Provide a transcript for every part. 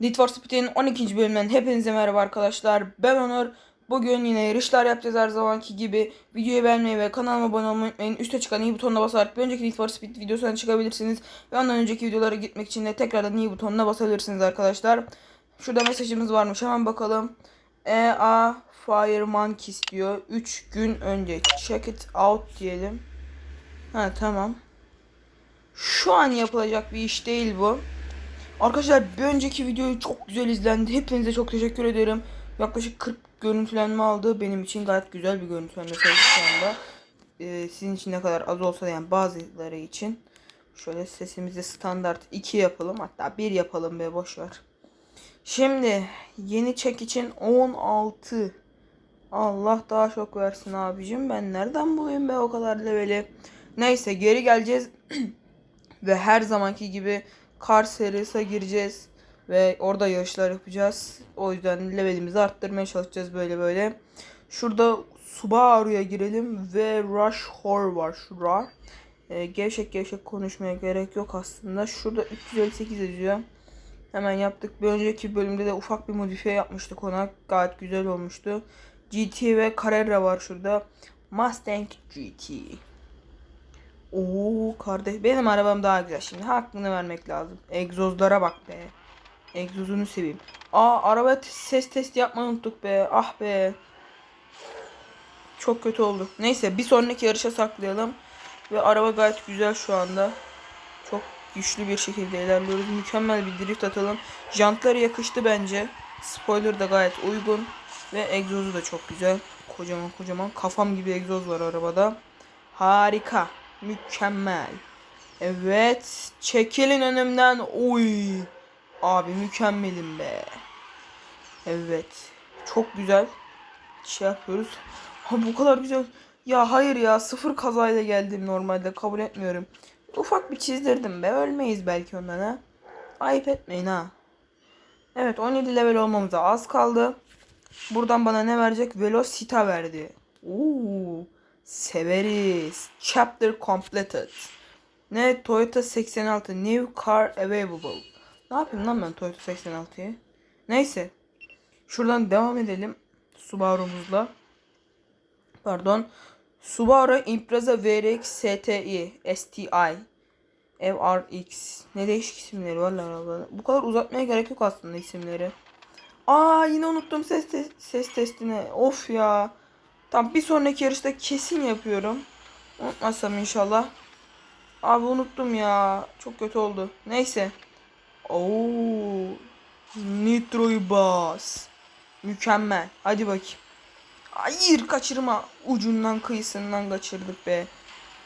Need for Speed'in 12. bölümünden hepinize merhaba arkadaşlar. Ben Onur. Bugün yine yarışlar yapacağız her zamanki gibi. Videoyu beğenmeyi ve kanalıma abone olmayı unutmayın. Üste çıkan iyi butonuna basarak bir önceki Need for Speed videosuna çıkabilirsiniz. Ve ondan önceki videolara gitmek için de tekrardan iyi butonuna basabilirsiniz arkadaşlar. Şurada mesajımız varmış hemen bakalım. EA Fire Monkeys diyor. 3 gün önce. Check it out diyelim. Ha tamam. Şu an yapılacak bir iş değil bu. Arkadaşlar bir önceki videoyu çok güzel izlendi. Hepinize çok teşekkür ederim. Yaklaşık 40 görüntülenme aldı. Benim için gayet güzel bir görüntülenme sayısı şu anda. Ee, sizin için ne kadar az olsa da yani bazıları için. Şöyle sesimizi standart 2 yapalım. Hatta 1 yapalım be boş ver. Şimdi yeni çek için 16. Allah daha çok versin abicim. Ben nereden bulayım be o kadar leveli. Neyse geri geleceğiz. Ve her zamanki gibi kar serisine gireceğiz. Ve orada yarışlar yapacağız. O yüzden levelimizi arttırmaya çalışacağız böyle böyle. Şurada Subaru'ya girelim ve Rush Hor var şurada. Ee, gevşek gevşek konuşmaya gerek yok aslında. Şurada 358 yazıyor. Hemen yaptık. Bir önceki bölümde de ufak bir modifiye yapmıştık ona. Gayet güzel olmuştu. GT ve Carrera var şurada. Mustang GT. Oo kardeş benim arabam daha güzel. Şimdi hakkını vermek lazım. Egzozlara bak be. Egzozunu seveyim. Aa araba ses testi yapmayı unuttuk be. Ah be. Çok kötü oldu. Neyse bir sonraki yarışa saklayalım. Ve araba gayet güzel şu anda. Çok güçlü bir şekilde ilerliyoruz. Mükemmel bir drift atalım. Jantları yakıştı bence. Spoiler da gayet uygun. Ve egzozu da çok güzel. Kocaman kocaman. Kafam gibi egzoz var arabada. Harika. Mükemmel. Evet. Çekilin önümden. Oy. Abi mükemmelim be. Evet. Çok güzel. Şey yapıyoruz. Ha bu kadar güzel. Ya hayır ya sıfır kazayla geldim normalde kabul etmiyorum. Ufak bir çizdirdim be. Ölmeyiz belki ondan ha. Ayıp etmeyin ha. Evet 17 level olmamıza az kaldı. Buradan bana ne verecek? Velocita verdi. Oo, severiz. Chapter completed. Ne? Toyota 86. New car available. Ne yapayım lan ben Toyota 86'yı? Neyse. Şuradan devam edelim. Subaru'muzla. Pardon. Subaru Impreza VRX STI STI FRX ne değişik isimleri var lan. Bu kadar uzatmaya gerek yok aslında isimleri. Aa yine unuttum ses te- ses testini. Of ya. Tamam bir sonraki yarışta kesin yapıyorum. Unutmazsam inşallah. Abi unuttum ya. Çok kötü oldu. Neyse. Oo. Nitro'yu bas. Mükemmel. Hadi bakayım. Hayır kaçırma. Ucundan kıyısından kaçırdık be.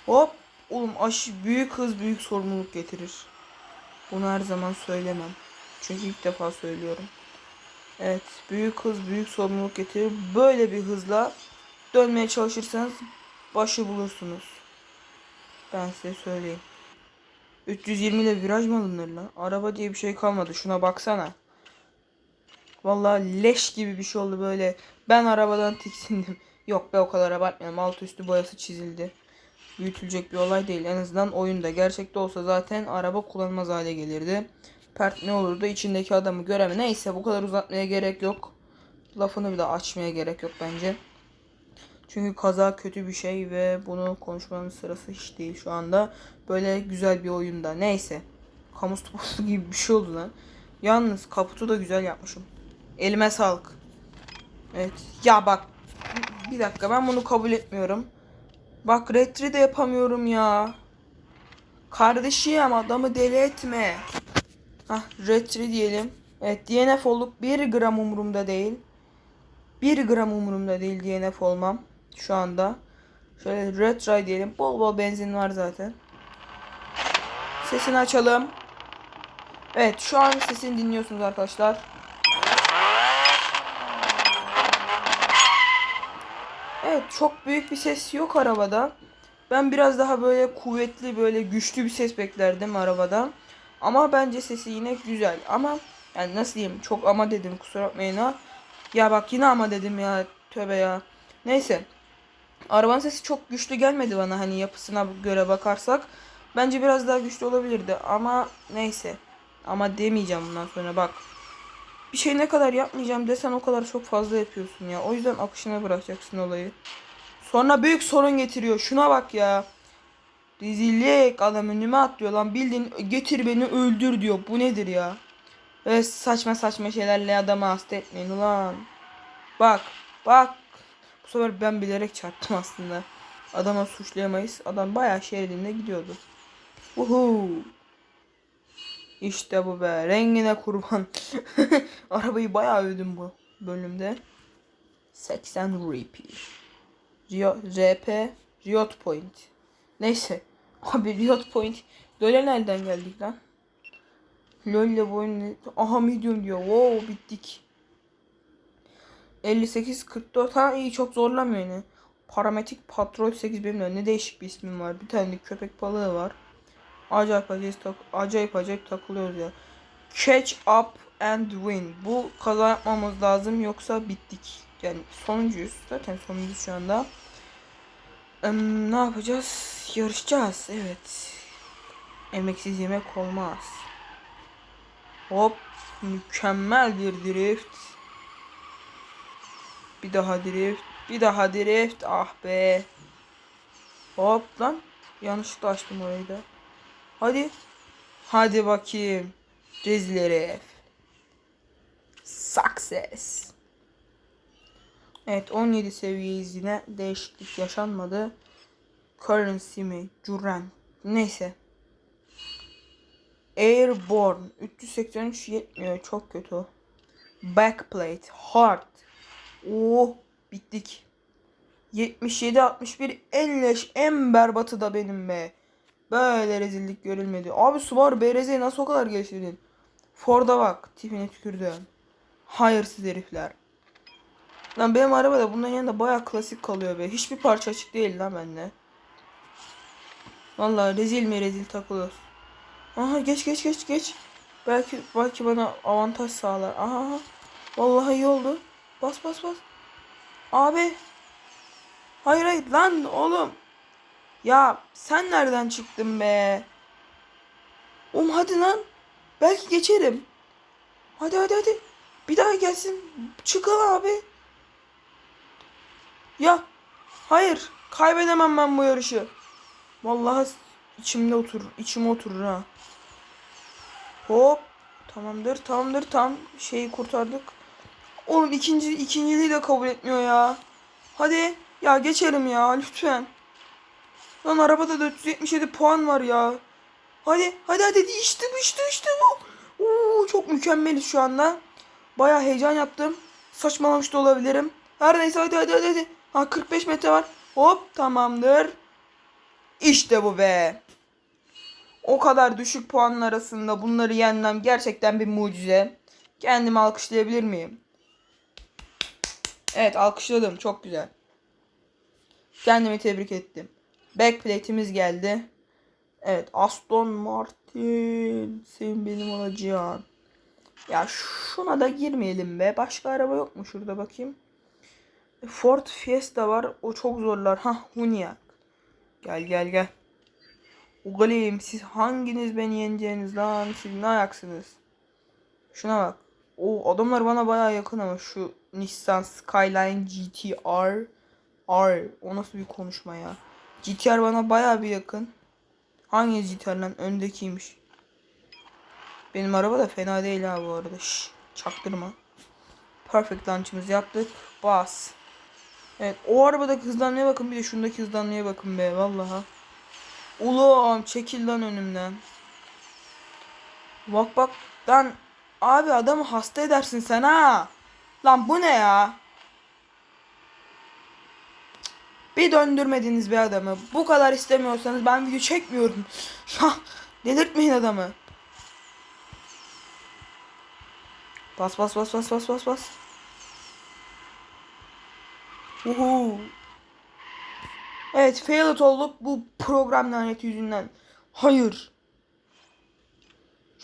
Hop. Oğlum aşı büyük hız büyük sorumluluk getirir. Bunu her zaman söylemem. Çünkü ilk defa söylüyorum. Evet, büyük hız büyük sorumluluk getirir. Böyle bir hızla dönmeye çalışırsanız başı bulursunuz. Ben size söyleyeyim. 320 ile viraj mı alınır lan? Araba diye bir şey kalmadı. Şuna baksana. Vallahi leş gibi bir şey oldu böyle. Ben arabadan tiksindim. Yok be o kadar abartmayalım. Alt üstü boyası çizildi. Büyütülecek bir olay değil. En azından oyunda. Gerçekte olsa zaten araba kullanılmaz hale gelirdi. Pert ne olurdu? içindeki adamı göreme. Neyse bu kadar uzatmaya gerek yok. Lafını bile açmaya gerek yok bence. Çünkü kaza kötü bir şey ve bunu konuşmanın sırası hiç değil şu anda. Böyle güzel bir oyunda. Neyse. Kamu spotu gibi bir şey oldu lan. Yalnız kaputu da güzel yapmışım. Elime sağlık. Evet. Ya bak. Bir dakika ben bunu kabul etmiyorum. Bak retri de yapamıyorum ya. Kardeşim adamı deli etme. Hah retri diyelim. Evet DNF olup 1 gram umurumda değil. 1 gram umurumda değil DNF olmam. Şu anda. Şöyle retry diyelim. Bol bol benzin var zaten. Sesini açalım. Evet şu an sesini dinliyorsunuz arkadaşlar. Evet çok büyük bir ses yok arabada. Ben biraz daha böyle kuvvetli böyle güçlü bir ses beklerdim arabadan. Ama bence sesi yine güzel. Ama yani nasıl diyeyim çok ama dedim kusura bakmayın ha. Ya bak yine ama dedim ya tövbe ya. Neyse. Arabanın sesi çok güçlü gelmedi bana hani yapısına göre bakarsak. Bence biraz daha güçlü olabilirdi ama neyse. Ama demeyeceğim bundan sonra bak. bir şey ne kadar yapmayacağım desen o kadar çok fazla yapıyorsun ya. O yüzden akışına bırakacaksın olayı. Sonra büyük sorun getiriyor. Şuna bak ya. Rezillik adam önüme atlıyor lan bildiğin getir beni öldür diyor. Bu nedir ya? Ve saçma saçma şeylerle adamı hasta etmeyin ulan. Bak bak. Bu sefer ben bilerek çarptım aslında. Adama suçlayamayız. Adam bayağı şeridinde gidiyordu. Uhu. İşte bu be. Rengine kurban. Arabayı bayağı övdüm bu bölümde. 80 RP. Rio, RP Riot Point. Neyse. Abi Riot Point. Döle nereden geldik lan? LoL ile bu Aha medium diyor. Wow bittik. 58 44 ha iyi çok zorlamıyor yine. Parametik Patrol 8 benim ne değişik bir ismim var. Bir tane de köpek balığı var. Acayip acayip, tak acayip acayip takılıyoruz ya. Catch up and win. Bu kaza yapmamız lazım yoksa bittik. Yani sonuncuyuz. Zaten sonuncuyuz şu anda. Em, ne yapacağız? Yarışacağız. Evet. Emeksiz yemek olmaz. Hop. Mükemmel bir drift. Bir daha drift. Bir daha drift. Ah be. Hop lan. Yanlışlıkla açtım orayı da. Hadi. Hadi bakayım. Rezil herif. Success. Evet 17 seviyeyiz yine. Değişiklik yaşanmadı. Currency mi? Duran. Neyse. Airborne. 383 yetmiyor. Çok kötü. Backplate. Hard. Oh bittik. 77 61 en leş en berbatı da benim be. Böyle rezillik görülmedi. Abi Subaru BRZ'yi nasıl o kadar geliştirdin? Ford'a bak. Tipine tükürdüm. Hayırsız herifler. Lan benim araba da bunların yanında baya klasik kalıyor be. Hiçbir parça açık değil lan bende. Vallahi rezil mi rezil takılıyoruz. Aha geç geç geç geç. Belki belki bana avantaj sağlar. Aha. Vallahi iyi oldu. Bas bas bas. Abi. Hayır hayır lan oğlum. Ya sen nereden çıktın be? Oğlum hadi lan. Belki geçerim. Hadi hadi hadi. Bir daha gelsin. Çıkın abi. Ya. Hayır. Kaybedemem ben bu yarışı. Vallahi içimde oturur. içime oturur ha. Hop. Tamamdır tamamdır tam şeyi kurtardık. Oğlum ikinci ikinciliği de kabul etmiyor ya. Hadi ya geçelim ya lütfen. Lan arabada 477 puan var ya. Hadi hadi hadi işte bu işte işte bu. Oo, çok mükemmeliz şu anda. Baya heyecan yaptım. Saçmalamış da olabilirim. Her neyse hadi hadi hadi. Ha 45 metre var. Hop tamamdır. İşte bu be. O kadar düşük puanın arasında bunları yenmem gerçekten bir mucize. Kendimi alkışlayabilir miyim? Evet alkışladım. Çok güzel. Kendimi tebrik ettim. Backplate'imiz geldi. Evet Aston Martin. Senin benim olacağın. Ya şuna da girmeyelim be. Başka araba yok mu şurada bakayım. Ford Fiesta var. O çok zorlar. Ha Hunia. Gel gel gel. Ugalim siz hanginiz beni yeneceğiniz lan? Siz ne ayaksınız? Şuna bak. O adamlar bana baya yakın ama şu Nissan Skyline GTR R o nasıl bir konuşma ya? GTR bana baya bir yakın. Hangi GTR lan? Öndekiymiş. Benim araba da fena değil ha bu arada. Şş, çaktırma. Perfect launch'ımızı yaptık. Bas. Evet o arabadaki hızlanmaya bakın bir de şundaki hızlanmaya bakın be vallaha. Ulan çekil lan önümden. Bak bak lan abi adamı hasta edersin sen ha. Lan bu ne ya? Bir döndürmediniz bir adamı. Bu kadar istemiyorsanız ben video çekmiyorum. Delirtmeyin adamı. Bas bas bas bas bas bas bas. Uhu. Evet failed olduk bu program laneti yüzünden. Hayır.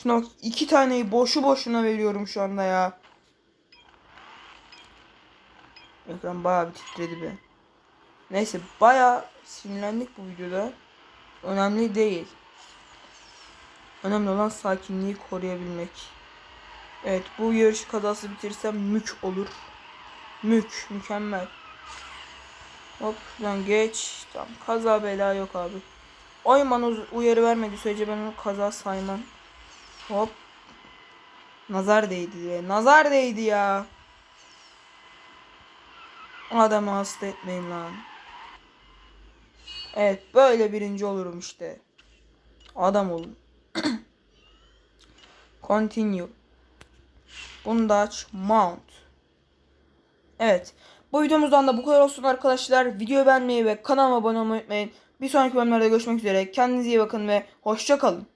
Şuna iki taneyi boşu boşuna veriyorum şu anda ya. Ekran bayağı bir titredi be. Neyse bayağı sinirlendik bu videoda. Önemli değil. Önemli olan sakinliği koruyabilmek. Evet bu yarışı kazası bitirsem mük olur. Mük mükemmel. Hop lan geç. Tamam kaza bela yok abi. Oyman uyarı vermedi sürece ben onu kaza saymam. Hop. Nazar değdi be. Nazar değdi ya. Adamı hasta etmeyin lan. Evet böyle birinci olurum işte. Adam olun. Continue. Bunu da aç. Mount. Evet. Bu videomuzdan da bu kadar olsun arkadaşlar. Videoyu beğenmeyi ve kanalıma abone olmayı unutmayın. Bir sonraki bölümlerde görüşmek üzere. Kendinize iyi bakın ve hoşça kalın.